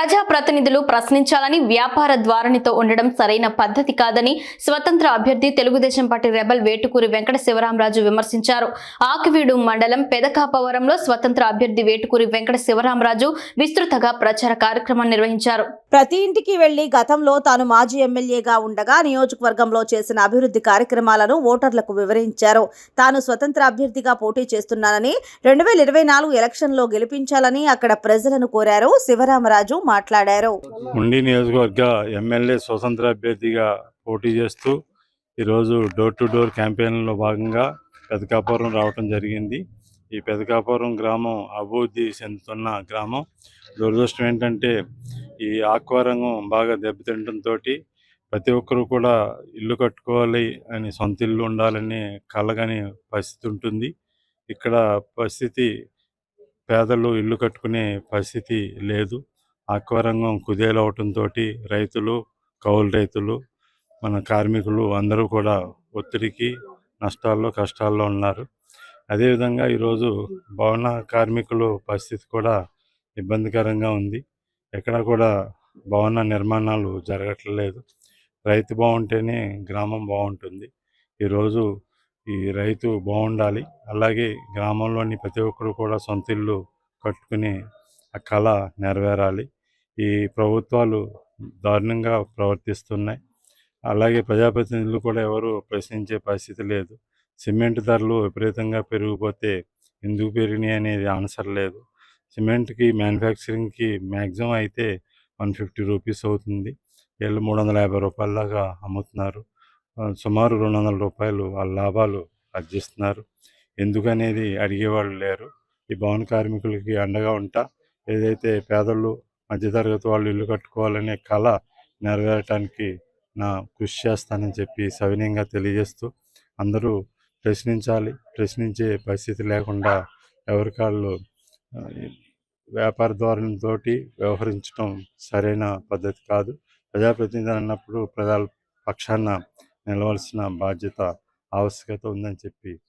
ప్రజాప్రతినిధులు ప్రశ్నించాలని వ్యాపార ద్వారణితో ఉండడం సరైన పద్ధతి కాదని స్వతంత్ర అభ్యర్థి తెలుగుదేశం పార్టీ రెబల్ వేటుకూరి వెంకట శివరామరాజు విమర్శించారు. ఆకివీడు మండలం పెదకాపవరంలో స్వతంత్ర అభ్యర్థి వేటుకూరి వెంకట శివరామరాజు విస్తృతగా ప్రచార కార్యక్రమం నిర్వహించారు. ప్రతి ఇంటికి వెళ్ళి గతంలో తాను మాజీ ఎమ్మెల్యేగా ఉండగా నియోజకవర్గంలో చేసిన అభివృద్ధి కార్యక్రమాలను ఓటర్లకు వివరించారు. తాను స్వతంత్ర అభ్యర్థిగా పోటీ చేస్తున్నానని రెండు వేల ఇరవై నాలుగు ఎలక్షన్లో గెలిపించాలని అక్కడ ప్రజలను కోరారు శివరామరాజు మాట్లాడారు. ఉండి నియోజకవర్గ ఎమ్మెల్యే స్వతంత్ర అభ్యర్థిగా పోటీ చేస్తూ ఈరోజు డోర్ టు డోర్ క్యాంపెయిన్లో భాగంగా పెదకాపురం రావటం జరిగింది. ఈ పెదకాపురం గ్రామం అభివృద్ధి చెందుతున్న గ్రామం. దురదృష్టం ఏంటంటే ఈ ఆక్వారంగం బాగా దెబ్బతింటంతో ప్రతి ఒక్కరు కూడా ఇల్లు కట్టుకోవాలి అని సొంత ఇల్లు ఉండాలని కలగని పరిస్థితి ఉంటుంది. ఇక్కడ పరిస్థితి పేదలు ఇల్లు కట్టుకునే పరిస్థితి లేదు. ఆక్వారంగం కుదేలవటంతో రైతులు కౌలు రైతులు మన కార్మికులు అందరూ కూడా ఒత్తిడికి నష్టాల్లో కష్టాల్లో ఉన్నారు. అదేవిధంగా ఈరోజు భవన కార్మికులు పరిస్థితి కూడా ఇబ్బందికరంగా ఉంది. ఎక్కడ కూడా భవన నిర్మాణాలు జరగట్లేదు. రైతు బాగుంటేనే గ్రామం బాగుంటుంది. ఈరోజు ఈ రైతు బాగుండాలి. అలాగే గ్రామంలోని ప్రతి ఒక్కరు కూడా సొంత ఇల్లు కట్టుకుని ఆ కళ నెరవేరాలి. ఈ ప్రభుత్వాలు దారుణంగా ప్రవర్తిస్తున్నాయి. అలాగే ప్రజాప్రతినిధులు కూడా ఎవరు ప్రశ్నించే పరిస్థితి లేదు. సిమెంట్ ధరలు విపరీతంగా పెరిగిపోతే ఎందుకు పెరిగినాయి అనేది ఆన్సర్ లేదు. సిమెంట్కి మ్యానుఫ్యాక్చరింగ్కి మ్యాక్సిమం అయితే వన్ ఫిఫ్టీ రూపీస్ అవుతుంది. వీళ్ళు మూడు వందల యాభై రూపాయల దాకా అమ్ముతున్నారు. సుమారు రెండు వందల రూపాయలు వాళ్ళ లాభాలు ఆర్జిస్తున్నారు. ఎందుకనేది అడిగేవాళ్ళు లేరు. ఈ భవన కార్మికులకి అండగా ఉంటా. ఏదైతే పేదలు మధ్యతరగతి వాళ్ళు ఇల్లు కట్టుకోవాలనే కళ నెరవేరటానికి నా కృషి చేస్తానని చెప్పి సవినయంగా తెలియజేస్తూ అందరూ ప్రశ్నించాలి ప్రశ్నించే పరిస్థితి లేకుండా ఎవరికాళ్ళు ఆ, వ్యాపార ధోరణితో వ్యవహరించడం సరైన పద్ధతి కాదు. ప్రజాప్రతినిధి అన్నప్పుడు ప్రజల పక్షాన నిలవలసిన బాధ్యత ఆవశ్యకత ఉందని చెప్పి